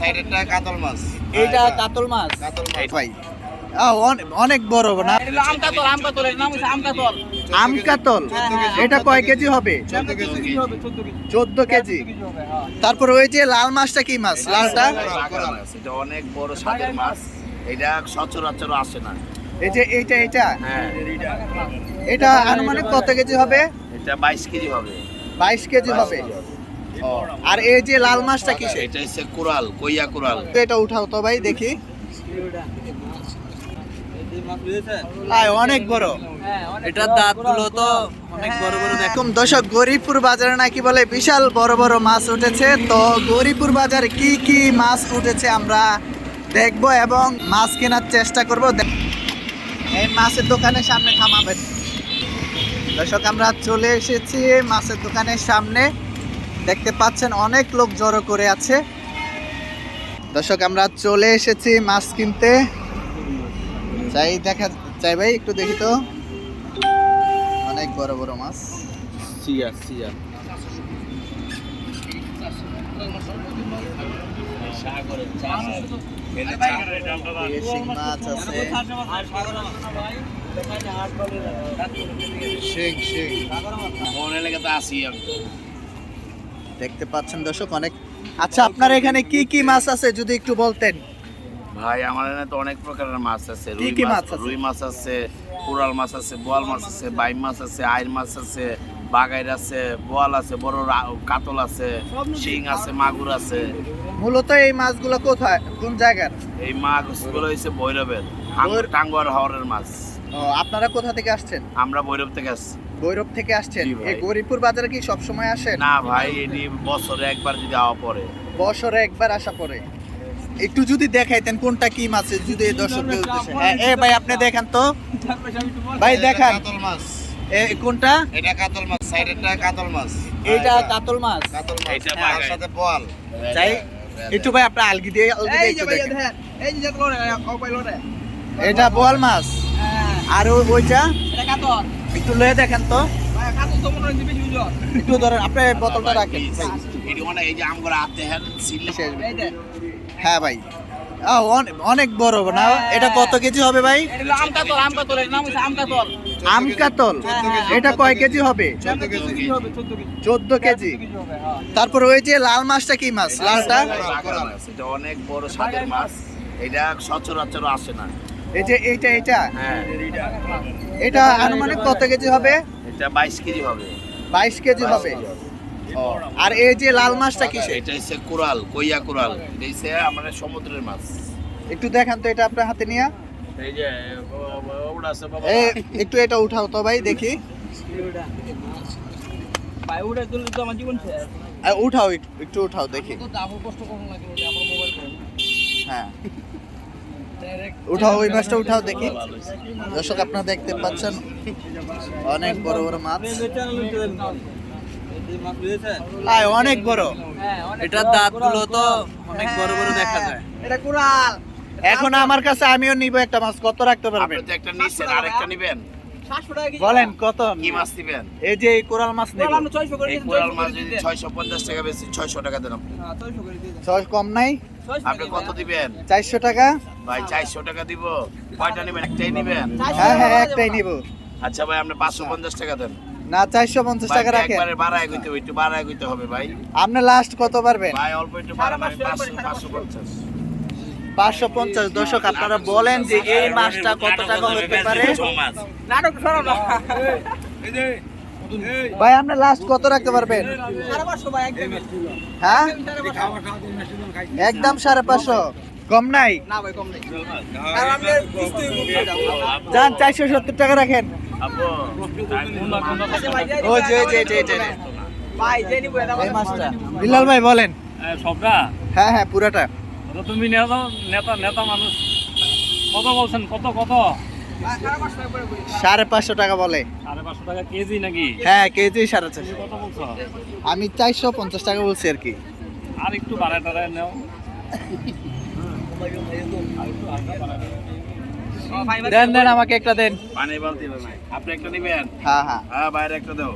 সাইডেরটা কাতল মাছ। এইটা কাতল মাছ? কাতল মাছ ভাই। অনেক বড় না? আম কাতল কাতল আম কাতল এটা কয় কেজি হবে? চোদ্দ কেজি। হবে 14 কেজি। চোদ্দ কেজি। কেজি হবে হ্যাঁ। তারপর ওই যে লাল মাছটা কি মাছ? লালটা? মাছ। এটা অনেক বড় স্বাদের মাছ। এটা সচরাচর আসে না। এই যে এইটা এইটা? হ্যাঁ এটা আনুমানিক কত কেজি হবে? এটা বাইশ কেজি হবে। বাইশ কেজি হবে। আর এই যে লাল মাছটা কি এটা হচ্ছে কইয়া কুড়াল। এটা উঠাও তো ভাই দেখি। অনেক বড়। এটার দাঁতগুলো তো অনেক বড় বড় দেখুন দর্শক গরিবপুর বাজারে নাকি বলে বিশাল বড় বড় মাছ উঠেছে। তো গরিবপুর বাজারে কি কি মাছ উঠেছে আমরা দেখব এবং মাছ কেনার চেষ্টা করব। এই মাছের দোকানের সামনে থামাবেন। দর্শক আমরা চলে এসেছি মাছের দোকানের সামনে। দেখতে পাচ্ছেন অনেক লোক জড়ো করে আছে। দর্শক আমরা চলে এসেছি মাছ কিনতে। চাই দেখা চাই ভাই একটু দেখি তো। অনেক বড় বড় মাছ। সিয়া সিয়া। শিং শিং শিং। মনে লেগে তো আসি আমি। দেখতে পাচ্ছেন দর্শক অনেক। আচ্ছা আপনার এখানে কি কি মাছ আছে যদি একটু বলতেন? ভাই আমার এখানে তো অনেক প্রকারের মাছ আছে। রুই মাছ? রুই মাছ আছে কোরাল মাছ আছে বোয়াল মাছ আছে বাইম মাছ আছে আইর মাছ আছে বাগাইর আছে বোয়াল আছে বড় কাতল আছে শিং আছে মাগুর আছে। মূলত এই মাছগুলো কোথায়? কোন জায়গার? এই মাছগুলো হচ্ছে ভৈরবের ভৈর- টাঙ্গুয়ার হাওরের মাছ। ও, আপনারা কোথা থেকে আসছেন? আমরা ভৈরব থেকে আসছি। ভৈরব থেকে আসছেন? এই গরিবপুর বাজারে কি সব সময় আসেন? না ভাই এটি বছরে একবার যদি আওয়া পরে বছরে একবার আসা পরে একটু যদি দেখাইতেন কোনটা কি মাছ যদি দর্শকদের উদ্দেশ্যে হ্যাঁ এ ভাই আপনি দেখেন তো। ভাই দেখান। কাতল মাছ। এ কোনটা? এটা কাতল মাছ সাইডেরটা কাতল মাছ। এইটা কাতল মাছ? কাতল মাছ। এইটা তার সাথে বোয়াল চাই? একটু ভাই আপনি আলগি দিয়ে আলগি দিয়ে এই যে একটু ভাই দেখেন। এই যে যেগুলো রে ও পাইলো রে এটা বোয়াল মাছ। হ্যাঁ। আর ওই- ওইটা? এটা কাতল। একটু লয়ে দেখেন তো। একটু ধরেন, আপনি বোতলটা রাখেন হ্যাঁ ভাই। অনেক বড় না? এটা কত কেজি হবে, ভাই? আম কাতল এটা কয় কেজি হবে? চোদ্দ কেজি। হবে 14 কেজি চোদ্দ কেজি কেজি হবে তারপর ওই যে লাল মাছটা কি মাছ? লালটা? অনেক বড় স্বাদের মাছ। এটা সচরাচর আসে না। এই যে এইটা এইটা? হ্যাঁ। এটা আনুমানিক কত কেজি হবে? এটা বাইশ কেজি হবে। বাইশ কেজি হবে। আর এই যে লাল মাছটা কিসে এটা হচ্ছে কুড়াল কইয়া কুড়াল এটা হচ্ছে আমাদের সমুদ্রের মাছ। একটু দেখান তো এটা আপনার হাতে নিয়ে। এই যে একটু এটা উঠাও তো ভাই দেখি। উঠাও একটু- উঠাও দেখি। হ্যাঁ। উঠাও ওই মাছটা উঠাও দেখি। দর্শক আপনারা দেখতে পাচ্ছেন অনেক বড় বড় মাছ। এই আয় অনেক বড়। হ্যাঁ এটার দাঁত দাঁতগুলো তো অনেক বড় বড় দেখা যায়। এটা কুড়াল। এখন আমার কাছে আমিও নিব একটা মাছ কত রাখতে আপনি পারবেন তো একটা নিচ্ছেন আরেকটা নিবেন। 700 টাকা কেজি বলেন কত? কি মাছ নিবেন এই যে এই কোরাল মাছ নেব। আমরা 600 করে এই কোরাল মাছ যদি ছয়শো পঞ্চাশ টাকা বেশি ছয়শো টাকা দেন আপনি। হ্যাঁ 600 করে দিই ছয় কম নাই? আপনি কত দিবেন? চারশো টাকা? ভাই চারশো টাকা দিব। কয়টা নেবেন? একটাই নিবেন? হ্যাঁ হ্যাঁ একটাই নিব। আচ্ছা ভাই আপনি পাঁচশো পঞ্চাশ টাকা দেন। না চারশো পঞ্চাশ ভাই, টাকা রাখেন। একবারে বাড়ায় গইতে হবে একটু বাড়ায় গইতে হবে ভাই। আপনি লাস্ট কত পারবেন ভাই অল্প একটু বাড়ান আমি পাঁচশো পঞ্চাশ দর্শক আপনারা বলেন যে এই মাছটা কত টাকা হতে পারে? ভাই আপনি লাস্ট কত রাখতে পারবেন? হ্যাঁ সাড়ে পাঁচশো। একদম সাড়ে পাঁচশো। কম নাই? না ভাই কম নেই। কারণ আমি কিস্তি যান চারশো সত্তর টাকা রাখেন। আপু ও যে যে যে যে ভাই বলেন। সবটা? হ্যাঁ হ্যাঁ পুরাটা। তুমি নেতা নেতা নেতা মানুষ। কত বলছেন কত কত? সাড়ে পাঁচশো টাকা বলি। সাড়ে পাঁচশো টাকা কেজি নাকি? হ্যাঁ কেজি সাড়ে চারশো। কত বলছো? আমি চারশো পঞ্চাশ টাকা বলছি আর কি। আর একটু বাড়ায় টাড়ায় নেও। দেন দেন আমাকে একটা দেন। পানি বালতি আপনি একটা নিবেন? হ্যাঁ হ্যাঁ। হ্যাঁ বাইরে একটা দাও।